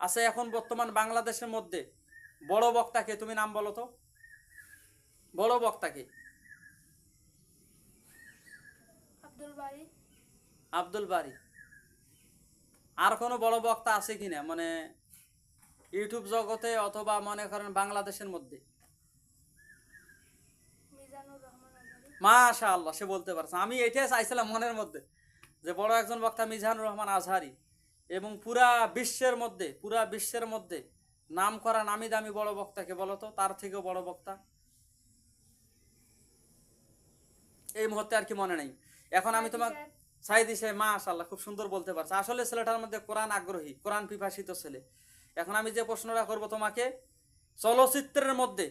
আছে এখন বর্তমান বাংলাদেশের মধ্যে। বড় বক্তাকে তুমি নাম বলো তো। বড় বক্তাকে আব্দুল বাড়ি আব্দুল বারি। আর কোনো বড় বক্তা আছে কিনা মানে ইউটিউব জগতে অথবা মনে করেন বাংলাদেশের মধ্যে। মাশা আল্লাহ সে বলতে পারছে। আমি এটাই চাইছিলাম মনের মধ্যে যে বড় একজন বক্তা মিজানুর রহমান আজহারি। এবং পুরা বিশ্বের মধ্যে পুরা বিশ্বের মধ্যে নাম করা নামি দামি বড় বক্তাকে বলতো তার থেকেও বড় বক্তা। এই মুহূর্তে আর কি মনে নেই। এখন আমি তোমার সাইদি সাহেব মাশাল্লাহ খুব সুন্দর বলতে পারছে। আসলে ছেলেটার মধ্যে কোরআন আগ্রহী কোরআন পিপাসিত ছেলে। এখন আমি যে প্রশ্নটা করব তোমাকে চলচ্চিত্রের মধ্যে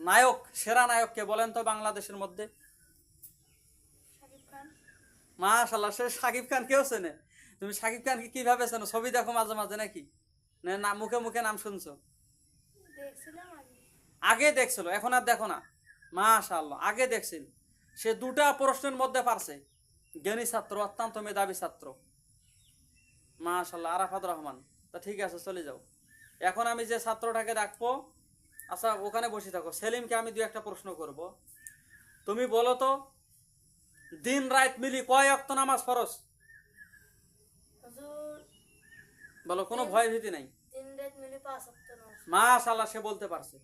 নায়ক সেরা নায়ককে বলেন তো বাংলাদেশের মধ্যে। খান। মাশাল্লাহ সে সাকিব খান কেউ চেনে? তুমি শাকিব খানকে কীভাবে চেনো? ছবি দেখো মাঝে মাঝে নাকি? না মুখে মুখে নাম শুনছো? আগে দেখছিল এখন আর দেখো না। মাশাল্লাহ আগে দেখছিল। সে দুটা প্রশ্নের মধ্যে পারছে। জ্ঞানী ছাত্র অত্যন্ত মেধাবী ছাত্র। মাশাল্লাহ আরাফাত রহমান। তা ঠিক আছে চলে যাও। এখন আমি যে ছাত্রটাকে ডাকবো আচ্ছা ওখানে বসে থাকো। সেলিমকে আমি দু একটা প্রশ্ন করব। তুমি বলো তো দিন রাত মিলি কয় অক্ত নামাজ ফরজ? হুজুর বলো কোনো ভয় ভীতি নাই? তিন রাত মিলে পাঁচ অক্ট নামাজ। মাশাল্লাহ সে বলতে পারছে।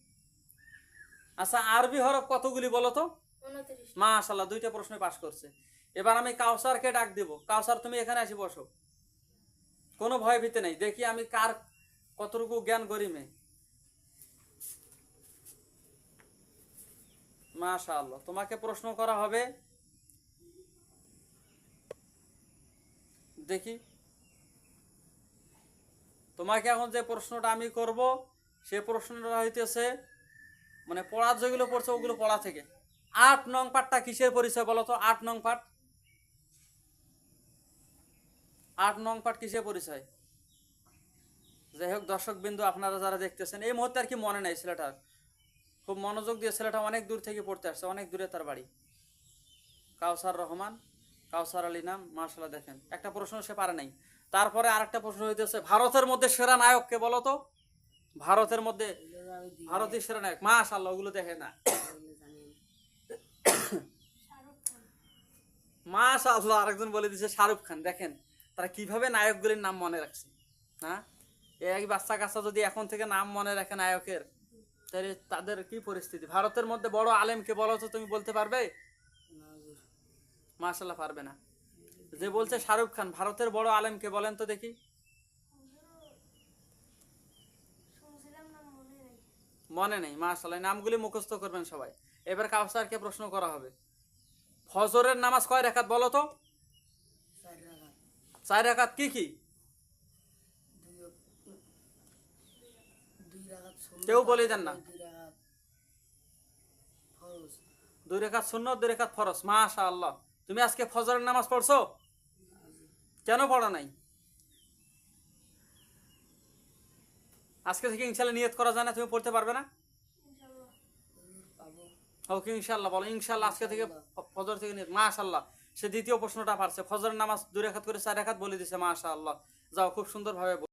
আচ্ছা আরবি হরফ কতগুলি বলো তো? উনত্রিশ মাশাল্লাহ দুইটা প্রশ্ন পাস করছে। এবার আমি কাউসারকে ডাক দেব। কাউসার তুমি এখানে আসি বসো। কোনো ভয় ভীতি নেই। দেখি আমি কার কতটুকু জ্ঞান গরিমে মাশাআল্লাহ তোমাকে প্রশ্ন করা হবে। দেখি। তোমাকে এখন যে প্রশ্নটা আমি করব, সে প্রশ্নটা হইতেছে মানে পড়ার যেগুলো পড়ছে ওগুলো পড়া থেকে। আট নং পাটটা কিসের পরিচয় বলো তো? আট নং পাট আট নং পাট কিসের পরিচয়? যাই হোক দর্শক বিন্দু আপনারা যারা দেখতেছেন, এই মুহূর্তে আর কি মনে নাই ছেলেটার খুব মনোযোগ দিয়ে ছেলেটা অনেক দূর থেকে পড়তে আসছে, অনেক দূরে তার বাড়ি। কাউসার রহমান, কাউসার আলী নাম মার্শাল্লাহ দেখেন। একটা প্রশ্ন সে পারে নাই। তারপরে আরেকটা প্রশ্ন হইতেছে, ভারতের মধ্যে সেরা নায়ককে বলো তো? ভারতের মধ্যে, ভারতীয় সেরা নায়ক মাশাল্লাহ ওগুলো দেখে না। খান আরেকজন বলে দিছে শাহরুখ খান, দেখেন, তারা কীভাবে নায়কগুলির নাম মনে রাখছে হ্যাঁ? এই বাচ্চা কাচ্চা যদি এখন থেকে নাম মনে রাখে নায়কের, তাহলে তাদের কি পরিস্থিতি? ভারতের মধ্যে বড় আলেমকে বলো তো, তুমি বলতে পারবে? মাশাল্লাহ পারবে না। যে বলছে শাহরুখ খান, ভারতের বড় আলেমকে বলেন তো দেখি। মনে নেই এই নামগুলি মুখস্থ করবেন সবাই। এবার কাউসারকে প্রশ্ন করা হবে। ফজরের নামাজ কয় রেখাত বলো তো? চার রেখাত কি কি? কেউ বলে দেন না। দুই রেখাত শূন্য দুই রেখাত ফরস মাশা আল্লাহ তুমি আজকে ফজরের নামাজ পড়ছো? কেন পড়া নাই? আজকে থেকে ইনশাল্লাহ নিয়ত করা যায় না তুমি পড়তে পারবে না? ওকে ইনশাল্লাহ বলো ইনশাল্লাহ আজকে থেকে ফজর থেকে নিয়ত মাশাল্লাহ। সে দ্বিতীয় প্রশ্নটা পারছে ফজরের নামাজ দুই রেখাত করে চার রেখাত বলে দিছে মাশাল্লাহ। যাও খুব সুন্দরভাবে